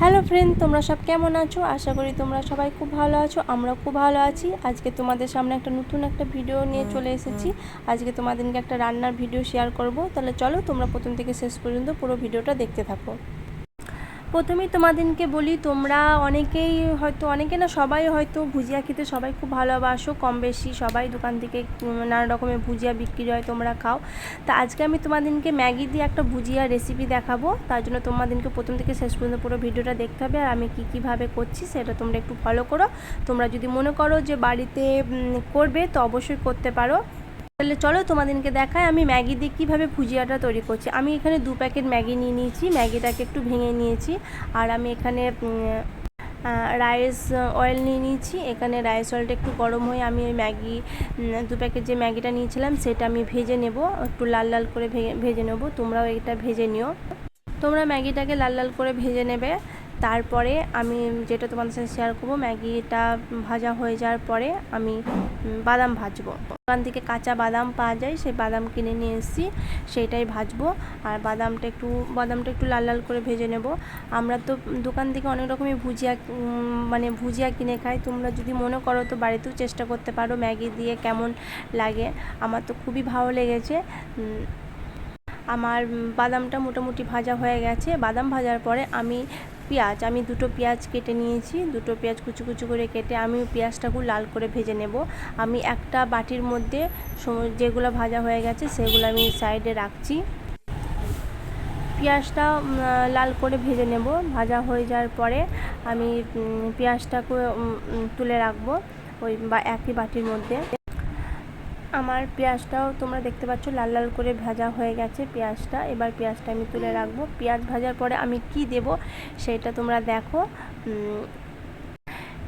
Hello friend তোমরা সব কেমন আছো? আশা করি তোমরা সবাই খুব ভালো আছো আমরা খুব ভালো আছি। আজকে তোমাদের সামনে একটা নতুন একটা ভিডিও নিয়ে চলে এসেছি। আজকে তোমাদেরকে একটা রান্নার ভিডিও শেয়ার করব। তাহলে চলো তোমরা প্রথম থেকে শেষ পর্যন্ত পুরো ভিডিওটা দেখতে থাকো। প্রথমেই তোমাদেরকে বলি, তোমরা অনেকেই হয়তো, অনেকে না সবাই হয়তো ভুজিয়া খেতে সবাই খুব ভালোবাসো কম বেশি সবাই দোকান থেকে নানা রকমের ভুজিয়া বিক্রি হয়, তোমরা খাও। তা আজকে আমি তোমাদেরকে ম্যাগি দিয়ে একটা ভুজিয়া রেসিপি দেখাবো, তার জন্য তোমাদেরকে প্রথম থেকে শেষ পর্যন্ত পুরো ভিডিওটা দেখতে হবে, আর আমি কী কীভাবে করছি সেটা তোমরা একটু ফলো করো। তোমরা যদি মনে করো যে বাড়িতে করবে, তো অবশ্যই করতে পারো। তাহলে চলো তোমাদেরকে দেখায় আমি ম্যাগি দিয়ে কীভাবে ভুজিয়াটা তৈরি করছি। আমি এখানে দু প্যাকেট ম্যাগি নিয়ে নিয়েছি, ম্যাগিটাকে একটু ভেঙে নিয়েছি। আর আমি এখানে রাইস অয়েল নিয়ে নিয়েছি। এখানে রাইস অয়েলটা একটু গরম হয়ে আমি ওই ম্যাগি দু প্যাকেট যে ম্যাগিটা নিয়েছিলাম সেটা আমি ভেজে নেব। একটু লাল লাল করে ভেজে নেব। তোমরাও এটা ভেজে নিও। তোমরা ম্যাগিটাকে লাল লাল করে ভেজে নেবে। তারপরে আমি যেটা তোমাদের সাথে শেয়ার করব, ম্যাগিটা ভাজা হয়ে যাওয়ার পরে আমি বাদাম ভাজবো। দোকান থেকে কাঁচা বাদাম পাওয়া যায়, সেই বাদাম কিনে নিয়ে এসেছি, সেইটাই ভাজবো। আর বাদামটা একটু বাদামটা একটু লাল লাল করে ভেজে নেব। আমরা তো দোকান থেকে অনেক রকমের ভুজিয়া মানে ভুজিয়া কিনে খাই। তোমরা যদি মনে করো তো বাড়িতেও চেষ্টা করতে পারো, ম্যাগি দিয়ে কেমন লাগে। আমার তো খুবই ভালো লেগেছে। আমার বাদামটা মোটামুটি ভাজা হয়ে গেছে। বাদাম ভাজার পরে আমি পেঁয়াজ, আমি দুটো পেঁয়াজ কেটে নিয়েছি, দুটো পেঁয়াজ কুচু কুচু করে কেটে আমি পেঁয়াজটাকে লাল করে ভেজে নেব। আমি একটা বাটির মধ্যে যেগুলো ভাজা হয়ে গেছে সেগুলো আমি সাইডে রাখছি। পেঁয়াজটা লাল করে ভেজে নেব। ভাজা হয়ে যাওয়ার পরে আমি পেঁয়াজটাকে তুলে রাখব ওই বা, একই বাটির মধ্যে। আমার পেঁয়াজটাও তোমরা দেখতে পাচ্ছ, লাল লাল করে ভাজা হয়ে গেছে পেঁয়াজটা। এবার পেঁয়াজটা আমি তুলে রাখব। পেঁয়াজ ভাজার পরে আমি কি দেব সেটা তোমরা দেখো।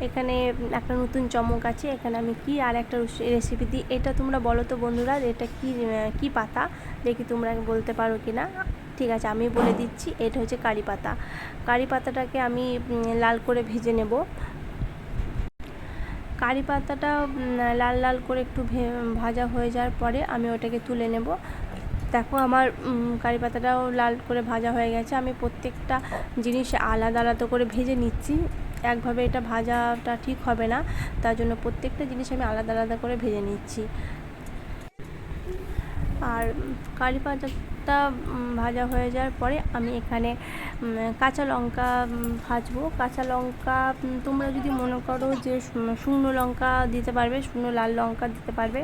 এখানে একটা নতুন চমক আছে। এখানে আমি কি আর একটা রেসিপি দিই, এটা তোমরা বলো তো বন্ধুরা, এটা কি কি পাতা? দেখি তোমরা বলতে পারো কি না ঠিক আছে, আমি বলে দিচ্ছি, এটা হচ্ছে কারি পাতা। কারি পাতাটাকে আমি লাল করে ভেজে নেব। কারি পাতাটা লাল লাল করে একটু ভাজা হয়ে যাওয়ার পরে আমি ওটাকে তুলে নেব। দেখো আমার কারি পাতাটাও লাল করে ভাজা হয়ে গেছে। আমি প্রত্যেকটা জিনিস আলাদা আলাদা করে ভেজে নিচ্ছি। একভাবে এটা ভাজাটা ঠিক হবে না। তার জন্য প্রত্যেকটা জিনিস আমি আলাদা আলাদা করে ভেজে নিচ্ছি। আর কারি পাতাটা উম, ভাজা হয়ে যাওয়ার পরে আমি এখানে কাঁচা লঙ্কা ভাজবো। কাঁচা লঙ্কা তোমরা যদি মনে করো যে শুকনো লঙ্কা দিতে পারবে শুকনো লাল লঙ্কা দিতে পারবে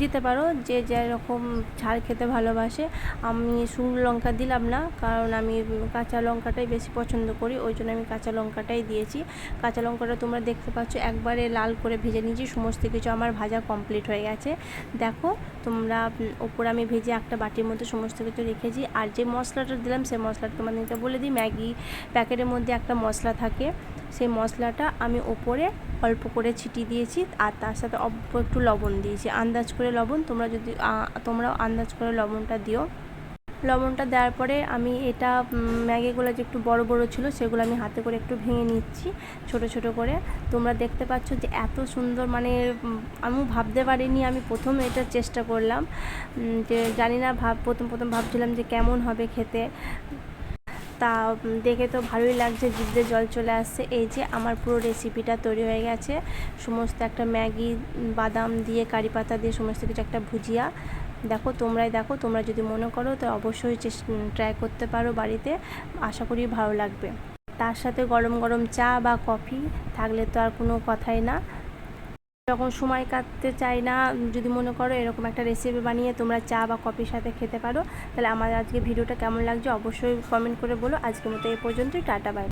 দিতে পারো যে যেরকম ঝাল খেতে ভালোবাসে। আমি শুকনো লঙ্কা দিলাম না কারণ আমি কাঁচা লঙ্কাটাই বেশি পছন্দ করি ওই জন্য আমি কাঁচা লঙ্কাটাই দিয়েছি। কাঁচা লঙ্কাটা তোমরা দেখতে পাচ্ছ একবারে লাল করে ভেজে নিয়েছি সমস্ত কিছু আমার ভাজা কমপ্লিট হয়ে গেছে। দেখো তোমরা ওপরে আমি ভেজে একটা বাটির মধ্যে সমস্ত কিছু রেখেছি। আর যে মশলাটা দিলাম, সেই মশলাটা তোমাদেরকে বলে দিই। ম্যাগি প্যাকেটের মধ্যে একটা মশলা থাকে। সেই মশলাটা আমি ওপরে অল্প করে ছিটিয়ে দিয়েছি আর তার সাথে অল্প একটু লবণ দিয়েছি। আন্দাজ করে লবণ, তোমরা যদি তোমরাও আন্দাজ করে লবণটা দিও। লবণটা দেওয়ার পরে আমি এটা ম্যাগিগুলো যে একটু বড় বড় ছিল সেগুলো আমি হাতে করে একটু ভেঙে নিচ্ছি ছোট ছোট করে। তোমরা দেখতে পাচ্ছ যে এত সুন্দর মানে আমি ভাবতে পারিনি, আমি প্রথম এটা চেষ্টা করলাম যে জানি না, ভাব, প্রথম প্রথম ভাবছিলাম যে কেমন হবে খেতে। তা দেখে তো ভালোই লাগছে, জিভে জল চলে আসছে। এই যে আমার পুরো রেসিপিটা তৈরি হয়ে গেছে। সমস্ত একটা ম্যাগি বাদাম দিয়ে, কারি পাতা দিয়ে, সমস্ত কিছু একটা ভুজিয়া। দেখো, তোমরাই দেখো, তোমরা যদি মনে করো, তো অবশ্যই ট্রাই করতে পারো বাড়িতে। আশা করি ভালো লাগবে। তার সাথে গরম গরম চা বা কফি থাকলে তো আর কোনো কথাই না। যখন সময় কাটতে চাই না, যদি মনে করো এরকম একটা রেসিপি বানিয়ে তোমরা চা বা কফির সাথে খেতে পারো, তাহলে আমার আজকে ভিডিওটা কেমন লাগছে অবশ্যই কমেন্ট করে বলো। আজকের মতো এই পর্যন্তই, টাটা বাই